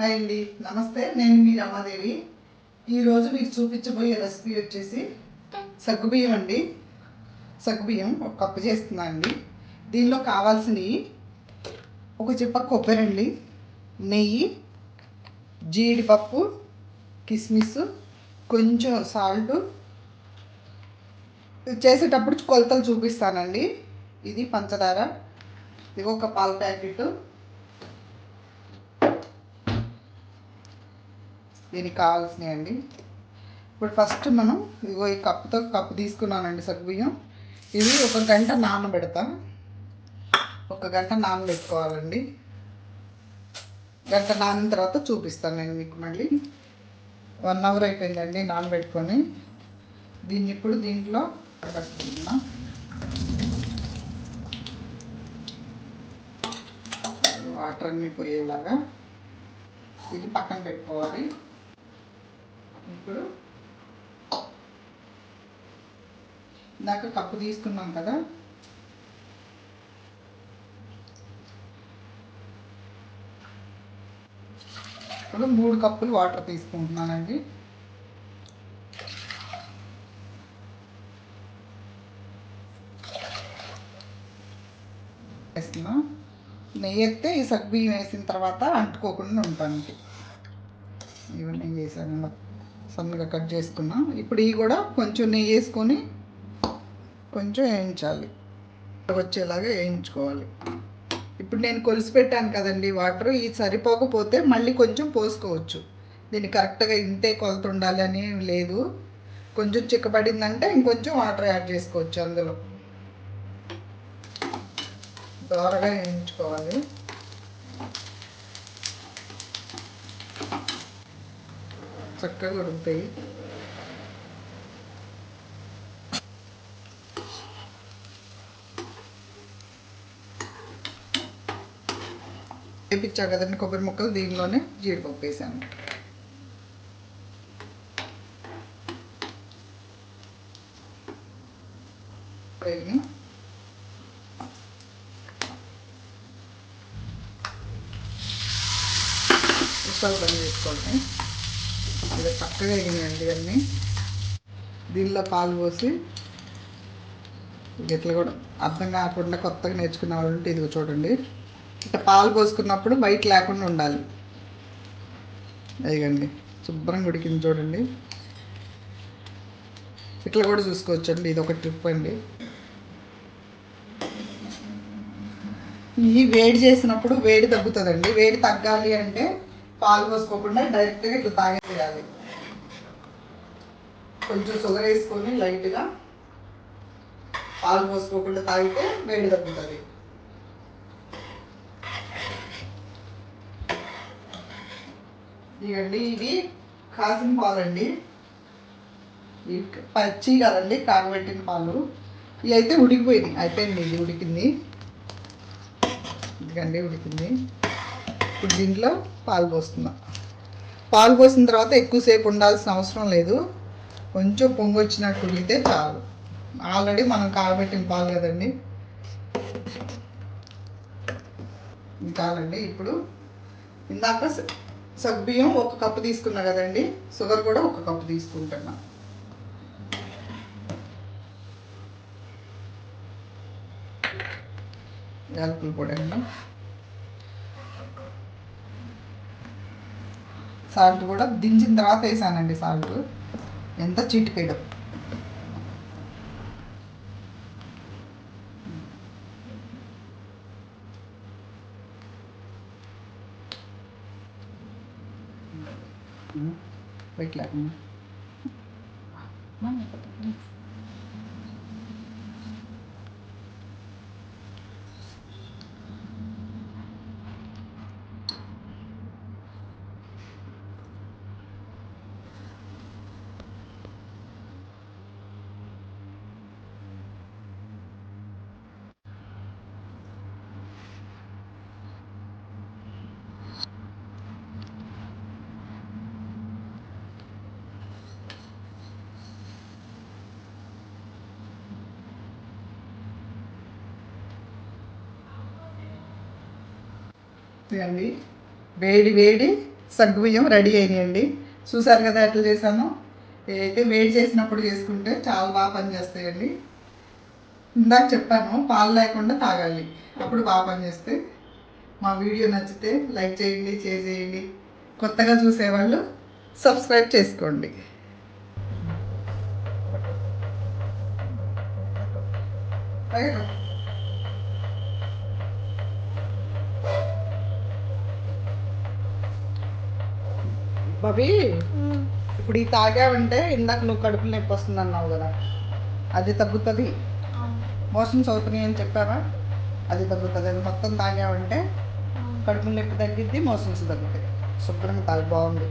Hi అండి. నమస్తే నేను మీ రమాదేవి. ఈరోజు మీకు చూపించబోయే రెసిపీ వచ్చేసి సగ్గుబియ్యం అండి. సగ్గుబియ్యం ఒక కప్పు చేస్తున్నా అండి. దీనిలో కావాల్సినవి ఒక చిప్ప కొబ్బరి అండి నెయ్యి జీడిపప్పు కిస్మిస్ కొంచెం సాల్ట్. చేసేటప్పుడు కొలతలు చూపిస్తానండి. ఇది పంచదార ఇది ఒక పాల ప్యాకెట్. దీనికి కావాల్సినవి అండి ఇప్పుడు ఫస్ట్ మనం ఇగో ఈ కప్పుతో కప్పు తీసుకున్నానండి సగ్గుబియ్యం. ఇవి ఒక గంట నానబెడతా. ఒక గంట నానబెట్టుకోవాలండి. గంట నానిన తర్వాత చూపిస్తాను నేను మీకు మళ్ళీ. వన్ అవర్ అయిపోయిందండి నానబెట్టుకొని. దీన్ని ఇప్పుడు దీంట్లో కట్టుకుంటున్నా వాటర్ అన్నీ పోయేలాగా ఇది పక్కన పెట్టుకోవాలి. ఇప్పుడు ఇందాక కప్పు తీసుకున్నాం కదా. ఇప్పుడు మూడు కప్పులు వాటర్ తీసుకుంటున్నానండి. వేస్తున్నా. నెయ్యి వేస్తే ఈ సగ్బియ్యం వేసిన తర్వాత అంటుకోకుండా ఉంటానికి ఇవన్నీ వేసాను సన్నగా కట్ చేసుకున్నా. ఇప్పుడు ఇవి కూడా కొంచెం నెయ్యి వేసుకొని కొంచెం వేయించాలి. వచ్చేలాగా వేయించుకోవాలి. ఇప్పుడు నేను కొలిసి పెట్టాను కదండి వాటర్. ఇది సరిపోకపోతే మళ్ళీ కొంచెం పోసుకోవచ్చు. దీన్ని కరెక్ట్గా ఇంతే కొలత ఉండాలి అని లేదు. కొంచెం చిక్కబడిందంటే ఇంకొంచెం వాటర్ యాడ్ చేసుకోవచ్చు అందులో. దోరగా వేయించుకోవాలి. చక్కగా ఉడుకుతాయి. వేపించా కదండి కొబ్బరి ముక్కలు దీనిలోనే జీడిపప్పు వేసాను. వేగినాయి. బంద్ చేసుకోండి. ఇది చక్కగా వేగినాయండి అన్నీ దీనిలో పాలు పోసి ఇట్లా కూడా అర్థం కాకుండా కొత్తగా నేర్చుకున్న వాళ్ళు ఉంటే ఇదిగో చూడండి. ఇట్లా పాలు పోసుకున్నప్పుడు బయట లేకుండా ఉండాలి. అదిగండి శుభ్రంగా ఉడికింది చూడండి. ఇట్లా కూడా చూసుకోవచ్చండి ఇది ఒక ట్రిప్ అండి. ఈ వేడి చేసినప్పుడు వేడి తగ్గుతుందండి. వేడి తగ్గాలి అంటే పాలు పోసుకోకుండా డైరెక్ట్గా ఇట్లా తాగేయాలి కొంచెం షుగర్ వేసుకొని లైట్గా పాలు పోసుకోకుండా తాగితే వేడి తగ్గుతుంది. ఇదండి ఇది కాసిన పాలండి. పచ్చి కదండి కాగబెట్టిన పాలు. ఇవి అయితే ఉడికిపోయినాయి అయిపోయింది ఇది ఉడికింది. ఇదిగండి ఉడికింది. ఇప్పుడు దీంట్లో పాలు పోస్తున్నా. పాలు పోసిన తర్వాత ఎక్కువసేపు ఉండాల్సిన అవసరం లేదు. కొంచెం పొంగు వచ్చినట్టు ఉడికితే చాలు. ఆల్రెడీ మనం కాగబెట్టిన పాలు కదండి. ఇది చాలండి ఇప్పుడు ఇందాక సగ్బియ్యం ఒక కప్పు తీసుకున్నా కదండి. షుగర్ కూడా ఒక కప్పు తీసుకుంటున్నా. యాలకులు పొడి అండి. సాల్ట్ కూడా దించిన తర్వాత వేసానండి సాల్ట్. എന്താ ചീട്ടിക്കിടും வைக்கல అండి వేడి వేడి సగ్గుబియ్యం రెడీ అయినాయండి. చూసారు కదా ఎట్లా చేశాను? అయితే వేడి చేసినప్పుడు చేసుకుంటే చాలా బాగా పనిచేస్తాయండి. ఇందాక చెప్పాను పాలు లేకుండా తాగాలి. అప్పుడు బాగా పనిచేస్తే. మా వీడియో నచ్చితే లైక్ చేయండి షేర్ చేయండి. కొత్తగా చూసేవాళ్ళు సబ్స్క్రైబ్ చేసుకోండి. తాగరా. బాబీ ఇప్పుడు ఈ తాగావంటే ఇందాక నువ్వు కడుపులో నొప్పి వస్తుంది అన్నావు కదా. అది తగ్గుతుంది. మోషన్స్ అవుతున్నాయి అని చెప్పారా అది తగ్గుతుంది. అది మొత్తం తాగావంటే కడుపు నొప్పి తగ్గిద్ది మోషన్స్ తగ్గుతాయి. శుభ్రంగా తాగి బాగుంది